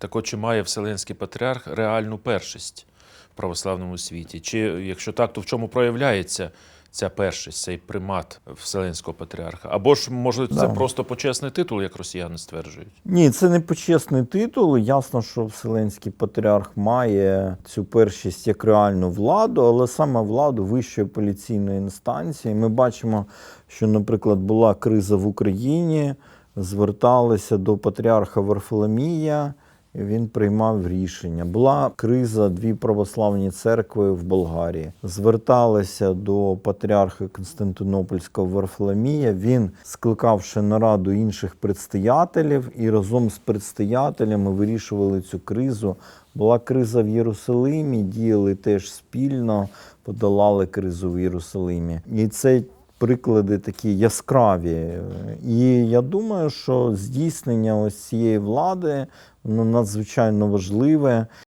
Так от, чи має Вселенський патріарх реальну першість в православному світі? Чи якщо так, то в чому проявляється ця першість, цей примат Вселенського патріарха? Або ж, може, це Да. просто почесний титул, як росіяни стверджують? Ні, це не почесний титул. Ясно, що Вселенський патріарх має цю першість як реальну владу, але саме владу вищої поліційної інстанції. Ми бачимо, що, наприклад, була криза в Україні, зверталися до патріарха Варфоломія. Він приймав рішення. Була криза дві православні церкви в Болгарії. Зверталися до патріарха Константинопольського Варфоломія. Він, скликавши нараду інших предстоятелів, і разом з предстоятелями вирішували цю кризу. Була криза в Єрусалимі, діяли теж спільно, подолали кризу в Єрусалимі. І це приклади такі яскраві. І я думаю, що здійснення ось цієї влади воно надзвичайно важливе.